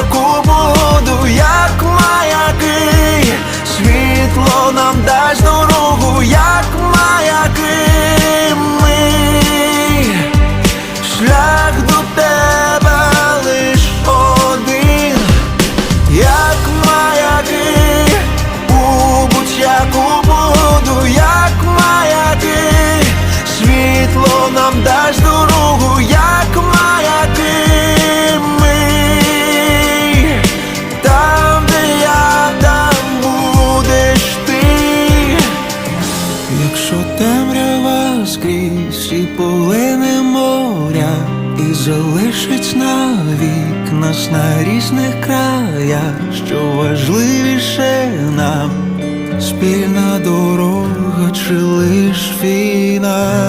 будь-яку буду, як маяки, світло нам дасть дорогу, як маяки. Ми, шлях Якщо темрява скрізь і полине моря, і залишить навік нас на різних краях, що важливіше нам спільна дорога чи лиш фінал.